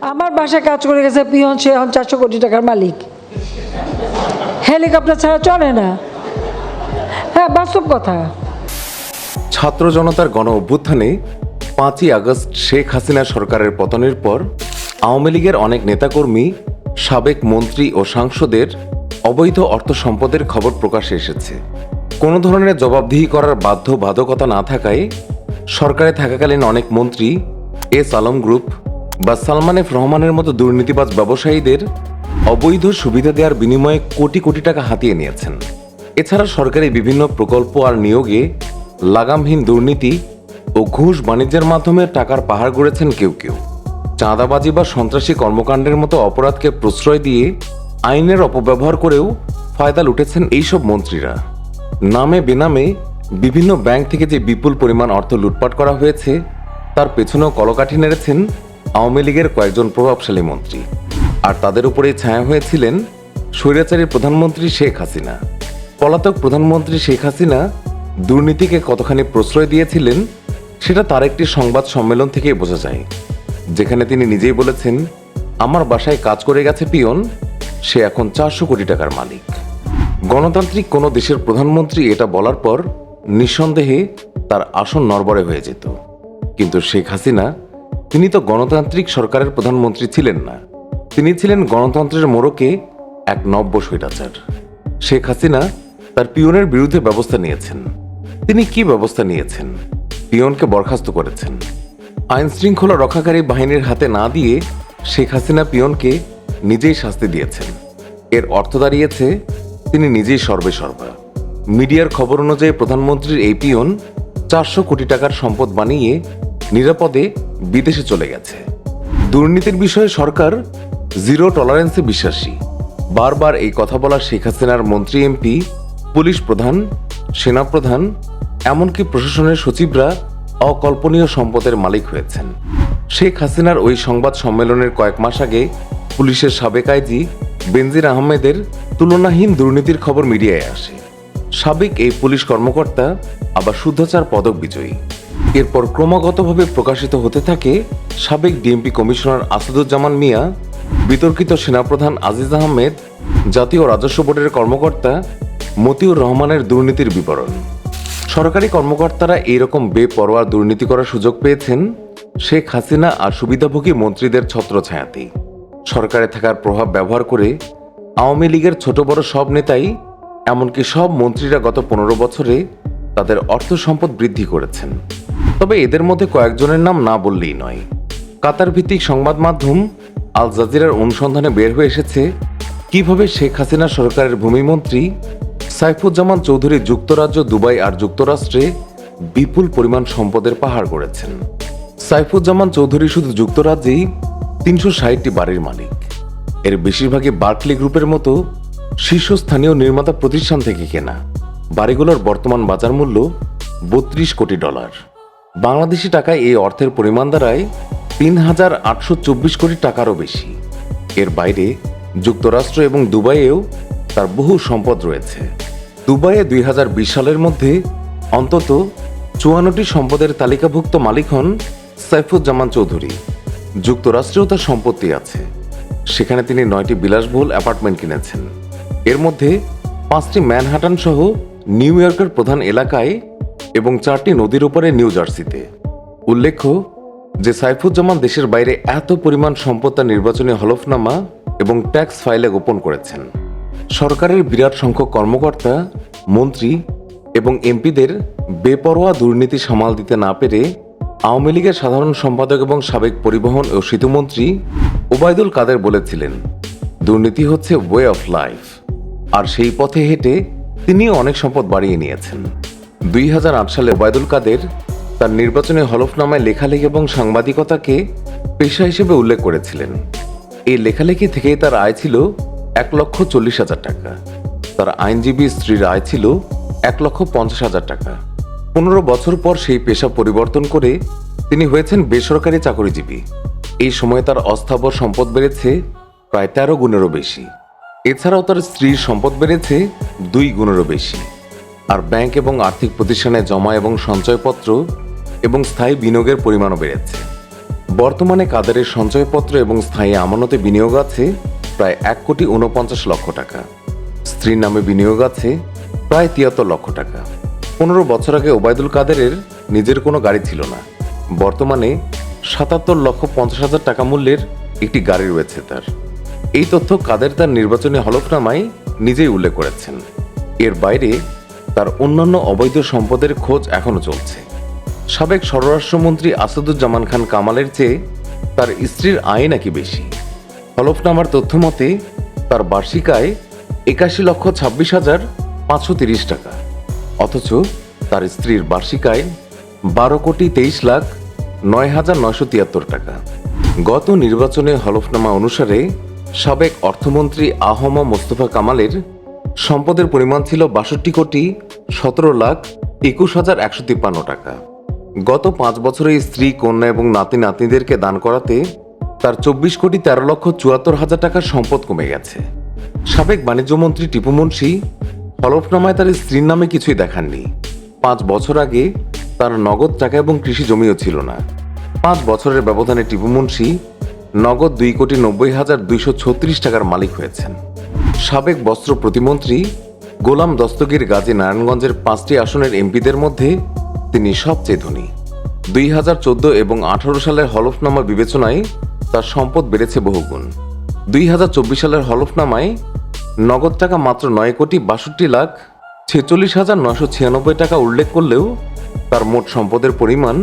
আমার বাসায় কাজ করে গেছে পিয়ন, সে এখন চারশো কোটি টাকার মালিক। হেলিকপ্টার ছাড়া চলে না। হ্যাঁ বাস্তব কথা। ছাত্র জনতার গণ অভ্যুত্থানে পাঁচই আগস্ট শেখ হাসিনা সরকারের পতনের পর আওয়ামী লীগের অনেক নেতাকর্মী, সাবেক মন্ত্রী ও সাংসদের অবৈধ অর্থ সম্পদের খবর প্রকাশে এসেছে। কোনো ধরনের জবাবদিহি করার বাধ্য বাধকতা না থাকায় সরকারে থাকাকালীন অনেক মন্ত্রী, এস আলম গ্রুপ বা সালমান এফ রহমানের মতো দুর্নীতিবাজ ব্যবসায়ীদের অবৈধ সুবিধা দেওয়ার বিনিময়ে কোটি কোটি টাকা হাতিয়ে নিয়েছেন। এছাড়া সরকারি বিভিন্ন প্রকল্প আর নিয়োগে লাগামহীন দুর্নীতি ও ঘুষ বাণিজ্যের মাধ্যমে টাকার পাহাড় গড়েছেন কেউ কেউ। চাঁদাবাজি বা সন্ত্রাসী কর্মকাণ্ডের মতো অপরাধকে প্রশ্রয় দিয়ে আইনের অপব্যবহার করেও ফায়দা লুটেছেন এইসব মন্ত্রীরা। নামে বেনামে বিভিন্ন ব্যাংক থেকে যে বিপুল পরিমাণ অর্থ লুটপাট করা হয়েছে, তার পেছনেও কলকাঠি নেড়েছেন আওয়ামী লীগের কয়েকজন প্রভাবশালী মন্ত্রী। আর তাদের উপরেই ছায়া হয়েছিলেন স্বৈরাচারী প্রধানমন্ত্রী শেখ হাসিনা। পলাতক প্রধানমন্ত্রী শেখ হাসিনা দুর্নীতিকে কতখানি প্রশ্রয় দিয়েছিলেন, সেটা তার একটি সংবাদ সম্মেলন থেকেই বোঝা যায়। যেখানে তিনি নিজেই বলেছেন, আমার বাসায় কাজ করে গেছে পিয়ন, সে এখন চারশো কোটি টাকার মালিক। গণতান্ত্রিক কোনো দেশের প্রধানমন্ত্রী এটা বলার পর নিঃসন্দেহে তার আসন নরবরে হয়ে যেত। কিন্তু শেখ হাসিনা তিনি তো গণতান্ত্রিক সরকারের প্রধানমন্ত্রী ছিলেন না। তিনি ছিলেন গণতন্ত্রের মোড়কে এক নব্য স্বৈরাচার। শেখ হাসিনা তার পিয়নের বিরুদ্ধে ব্যবস্থা নিয়েছেন। তিনি কি ব্যবস্থা নিয়েছেন? পিয়নকে বরখাস্ত করেছেন। আইন শৃঙ্খলা রক্ষাকারী বাহিনীর হাতে না দিয়ে শেখ হাসিনা পিয়নকে নিজেই শাস্তি দিয়েছেন। এর অর্থ দাঁড়িয়েছে, তিনি নিজেই সর্বে সর্বা। মিডিয়ার খবর অনুযায়ী প্রধানমন্ত্রীর এই পিয়ন চারশো কোটি টাকার সম্পদ বানিয়ে নিরাপদে বিদেশে চলে গেছে। দুর্নীতির বিষয়ে সরকার জিরো টলারেন্সে বিশ্বাসী। বারবার এই কথা বলা শেখ হাসিনার মন্ত্রী, এমপি, পুলিশ প্রধান সেনাপ্রধান এমনকি প্রশাসনের সচিবরা অকল্পনীয় সম্পদের মালিক হয়েছেন। শেখ হাসিনার ওই সংবাদ সম্মেলনের কয়েক মাস আগে পুলিশের সাবেক আইজি বেনজির আহমেদের তুলনাহীন দুর্নীতির খবর মিডিয়ায় আসে। সাবেক এই পুলিশ কর্মকর্তা, আবার শুদ্ধাচার পদক বিজয়ী। এরপর ক্রমাগতভাবে প্রকাশিত হতে থাকে সাবেক ডিএমপি কমিশনার আসাদুজ্জামান মিয়া, বিতর্কিত সেনাপ্রধান আজিজ আহমেদ, জাতীয় রাজস্ব বোর্ডের কর্মকর্তা মতিউর রহমানের দুর্নীতির বিবরণ। সরকারি কর্মকর্তারা এইরকম বেপরোয়া দুর্নীতি করার সুযোগ পেয়েছেন শেখ হাসিনা আর সুবিধাভোগী মন্ত্রীদের ছত্রছায়াতেই। সরকারে থাকার প্রভাব ব্যবহার করে আওয়ামী লীগের ছোট বড় সব নেতাই, এমনকি সব মন্ত্রীরা গত পনেরো বছরে তাদের অর্থ সম্পদ বৃদ্ধি করেছেন। তবে এদের মধ্যে কয়েকজনের নাম না বললেই নয়। কাতার ভিত্তিক সংবাদ মাধ্যম আল জাজিরার অনুসন্ধানে বের হয়ে এসেছে কীভাবে শেখ হাসিনা সরকারের ভূমিমন্ত্রী সাইফুজ্জামান চৌধুরী যুক্তরাজ্য, দুবাই আর যুক্তরাষ্ট্রে বিপুল পরিমাণ সম্পদের পাহাড় করেছেন সাইফুজ্জামান চৌধুরী শুধু যুক্তরাজ্যেই তিনশো ষাটটি বাড়ির মালিক। এর বেশিরভাগই বার্কলি গ্রুপের মতো শীর্ষস্থানীয় নির্মাতা প্রতিষ্ঠান থেকে কেনা। বাড়িগুলোর বর্তমান বাজার মূল্য বত্রিশ কোটি ডলার। বাংলাদেশি টাকায় এই অর্থের পরিমাণ দাঁড়ায় তিন হাজার আটশো চব্বিশ কোটি টাকারও বেশি। এর বাইরে যুক্তরাষ্ট্র এবং দুবাইয়েও তার বহু সম্পদ রয়েছে। দুবাইয়ে দুই হাজার বিশ সালের মধ্যে অন্তত চুয়ান্নটি সম্পদের তালিকাভুক্ত মালিক হন সাইফুজ্জামান চৌধুরী। যুক্তরাষ্ট্রেও তার সম্পত্তি আছে। সেখানে তিনি নয়টি বিলাসবহুল অ্যাপার্টমেন্ট কিনেছেন। এর মধ্যে পাঁচটি ম্যানহাটান সহ নিউ ইয়র্কের প্রধান এলাকায় এবং চারটি নদীর উপরে নিউ জার্সিতে। উল্লেখ্য যে সাইফুজ্জামান দেশের বাইরে এত পরিমাণ সম্পদ তার নির্বাচনী হলফনামা এবং ট্যাক্স ফাইলে গোপন করেছেন। সরকারের বিরাট সংখ্যক কর্মকর্তা, মন্ত্রী এবং এমপিদের বেপরোয়া দুর্নীতি সামাল দিতে না পেরে আওয়ামী লীগের সাধারণ সম্পাদক এবং সাবেক পরিবহন ও সেতুমন্ত্রী ওবায়দুল কাদের বলেছিলেন, দুর্নীতি হচ্ছে ওয়ে অফ লাইফ আর সেই পথে হেঁটে তিনিও অনেক সম্পদ বাড়িয়ে নিয়েছেন। দুই হাজার আট সালে ওবায়দুল কাদের তার নির্বাচনী হলফনামায় লেখালেখি এবং সাংবাদিকতাকে পেশা হিসেবে উল্লেখ করেছিলেন। এই লেখালেখি থেকেই তার আয় ছিল এক লক্ষ চল্লিশ হাজার টাকা। তার আইনজীবী স্ত্রীর আয় ছিল এক লক্ষ পঞ্চাশ হাজার টাকা। পনেরো বছর পর সেই পেশা পরিবর্তন করে তিনি হয়েছেন বেসরকারি চাকরিজীবী। এই সময়ে তার অস্থাবর সম্পদ বেড়েছে প্রায় তেরো গুণেরও বেশি। এছাড়াও তার স্ত্রীর সম্পদ বেড়েছে দুই গুণেরও বেশি। আর ব্যাংক এবং আর্থিক প্রতিষ্ঠানে জমা এবং সঞ্চয়পত্র এবং স্থায়ী বিনিয়োগের পরিমাণও বেড়েছে। বর্তমানে কাদারের সঞ্চয়পত্র এবং স্থায়ী আমানতে বিনিয়োগ আছে প্রায় এক কোটি উনপঞ্চাশ লক্ষ টাকা। স্ত্রীর নামে বিনিয়োগ আছে প্রায় তিয়াত্তর লক্ষ টাকা। পনেরো বছর আগে ওবায়দুল কাদেরের নিজের কোনো গাড়ি ছিল না। বর্তমানে সাতাত্তর লক্ষ পঞ্চাশ হাজার টাকা মূল্যের একটি গাড়ি রয়েছে তার। এই তথ্য কাদের তার নির্বাচনী হলফনামায় নিজেই উল্লেখ করেছেন। এর বাইরে তার অন্যান্য অবৈধ সম্পদের খোঁজ এখনও চলছে। সাবেক স্বরাষ্ট্রমন্ত্রী আসাদুজ্জামান খান কামালের চেয়ে তার স্ত্রীর আয় নাকি বেশি? হলফনামার তথ্য মতে, তার বার্ষিক আয় একাশি লক্ষ ছাব্বিশ হাজার পাঁচশো তিরিশ টাকা। অথচ তার স্ত্রীর বার্ষিক আয় বারো কোটি তেইশ লাখ নয় হাজার নয়শো তিয়াত্তর টাকা। গত নির্বাচনে হলফনামা অনুসারে সাবেক অর্থমন্ত্রী আহমা মোস্তফা কামালের সম্পদের পরিমাণ ছিল বাষট্টি কোটি সতেরো লাখ একুশ হাজার একশো তিপ্পান্ন টাকা। গত পাঁচ বছরে স্ত্রী, কন্যা এবং নাতি নাতনিদেরকে দান করাতে তার চব্বিশ কোটি তেরো লক্ষ চুয়াত্তর হাজার টাকার সম্পদ কমে গেছে। সাবেক বাণিজ্যমন্ত্রী টিপু মুন্সি হলফনামায় তার স্ত্রীর নামে কিছুই দেখাননি। পাঁচ বছর আগে তার নগদ টাকা এবং কৃষি জমিও ছিল না। পাঁচ বছরের ব্যবধানে টিপু মুন্সি নগদ দুই কোটি নব্বই হাজার দুইশো ছত্রিশ টাকার মালিক হয়েছেন। সাবেক বস্ত্র প্রতিমন্ত্রী গোলাম দস্তগীর গাজী নারায়ণগঞ্জের পাঁচটি আসনের এমপিদের মধ্যে তিনি সবচেয়ে ধনী। দুই হাজার চোদ্দ এবং আঠারো সালের হলফনামা বিবেচনায় তার সম্পদ বেড়েছে বহুগুণ। দুই হাজার চব্বিশ সালের হলফনামায় নগদ টাকা মাত্র নয় কোটি বাষট্টি লাখ ছেচল্লিশ হাজার নয়শো ছিয়ানব্বই টাকা উল্লেখ করলেও তার মোট সম্পদের পরিমাণ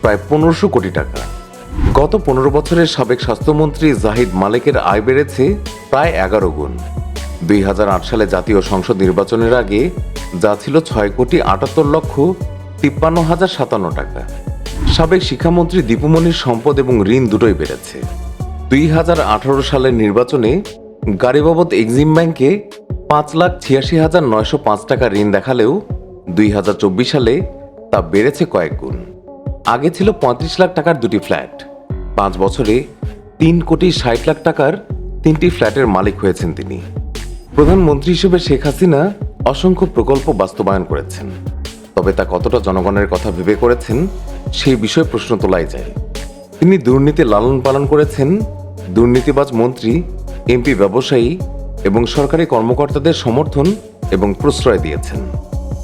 প্রায় পনেরোশো কোটি টাকা। গত পনেরো বছরের সাবেক স্বাস্থ্যমন্ত্রী জাহিদ মালেকের আয় বেড়েছে প্রায় এগারো গুণ। দুই হাজার আট সালে জাতীয় সংসদ নির্বাচনের আগে যা ছিল ছয় কোটি আটাত্তর লক্ষ তিপ্পান্ন হাজার সাতান্ন টাকা। সাবেক শিক্ষামন্ত্রী দীপুমণির সম্পদ এবং ঋণ দুটোই বেড়েছে। দুই হাজার আঠারো সালের নির্বাচনে গাড়ি বাবদ এক্সিম ব্যাংকে পাঁচ লাখ ছিয়াশি হাজার নয়শো পাঁচ টাকা ঋণ দেখালেও দুই হাজার চব্বিশ সালে তা বেড়েছে কয়েক গুণ। আগে ছিল পঁয়ত্রিশ লাখ টাকার দুটি ফ্ল্যাট। পাঁচ বছরে তিন কোটি ষাট লাখ টাকার তিনটি ফ্ল্যাটের মালিক হয়েছেন তিনি। প্রধানমন্ত্রী হিসেবে শেখ হাসিনা অসংখ্য প্রকল্প বাস্তবায়ন করেছেন। তবে তা কতটা জনগণের কথা ভেবে করেছেন, সেই বিষয়ে প্রশ্ন তোলাই যায়। তিনি দুর্নীতি লালন পালন করেছেন, দুর্নীতিবাজ মন্ত্রী এমপি ব্যবসায়ী এবং সরকারি কর্মকর্তাদের সমর্থন এবং প্রশ্রয় দিয়েছেন।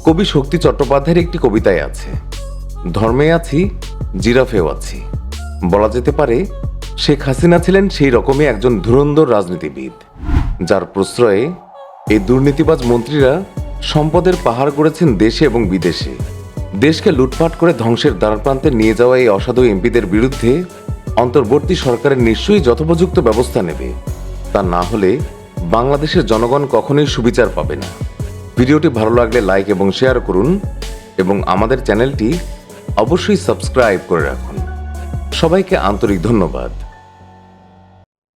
কবি শক্তি চট্টোপাধ্যায়ের একটি কবিতায় আছে, ধর্মে আছি, জিরাফেও আছি। বলা যেতে পারে, শেখ হাসিনা ছিলেন সেই রকমই একজন ধুরন্ধর রাজনীতিবিদ, যার প্রশ্রয়ে এই দুর্নীতিবাজ মন্ত্রীরা সম্পদের পাহাড় গড়েছেন দেশে এবং বিদেশে। দেশকে লুটপাট করে ধ্বংসের দ্বারপ্রান্তে নিয়ে যাওয়া এই অসাধু এমপিদের বিরুদ্ধে অন্তর্বর্তী সরকারের নিশ্চয়ই যথোপযুক্ত ব্যবস্থা নেবে। তা না হলে বাংলাদেশের জনগণ কখনোই সুবিচার পাবে না। ভিডিওটি ভালো লাগলে লাইক এবং শেয়ার করুন এবং আমাদের চ্যানেলটি অবশ্যই সাবস্ক্রাইব করে রাখুন। সবাইকে আন্তরিক ধন্যবাদ।